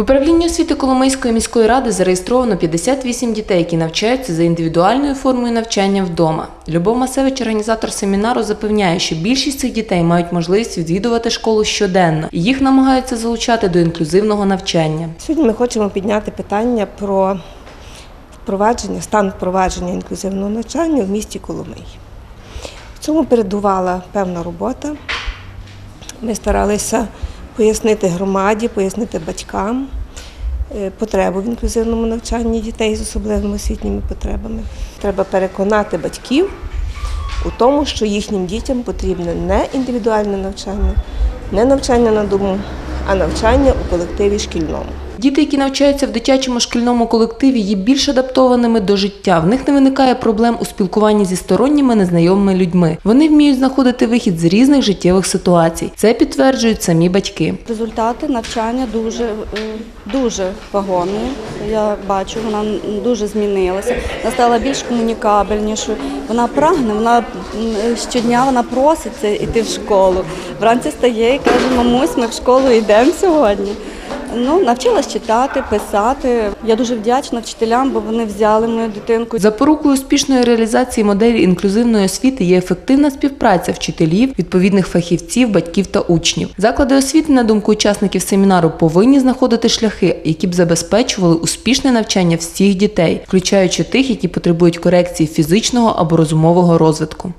В управлінні освіти Коломийської міської ради зареєстровано 58 дітей, які навчаються за індивідуальною формою навчання вдома. Любов Масевич, організатор семінару, запевняє, що більшість цих дітей мають можливість відвідувати школу щоденно, їх намагаються залучати до інклюзивного навчання. Сьогодні ми хочемо підняти питання про впровадження, стан впровадження інклюзивного навчання в місті Коломиї. В цьому передувала певна робота. Ми старалися пояснити громаді, пояснити батькам е, потребу в інклюзивному навчанні дітей з особливими освітніми потребами. Треба переконати батьків у тому, що їхнім дітям потрібне не індивідуальне навчання, не навчання на дому, а навчання у колективі шкільному. Діти, які навчаються в дитячому шкільному колективі, є більш адаптованими до життя. В них не виникає проблем у спілкуванні зі сторонніми незнайомими людьми. Вони вміють знаходити вихід з різних життєвих ситуацій. Це підтверджують самі батьки. Результати навчання дуже, е, дуже вагомі. Я бачу, вона дуже змінилася. Вона стала більш комунікабельнішою. Вона прагне, вона щодня вона проситься йти в школу. Вранці стає і каже, мамусь, ми в школу йдемо сьогодні. Ну, навчилась читати, писати. Я дуже вдячна вчителям, бо вони взяли мою дитинку. Запорукою успішної реалізації моделі інклюзивної освіти є ефективна співпраця вчителів, відповідних фахівців, батьків та учнів. Заклади освіти, на думку учасників семінару, повинні знаходити шляхи, які б забезпечували успішне навчання всіх дітей, включаючи тих, які потребують корекції фізичного або розумового розвитку.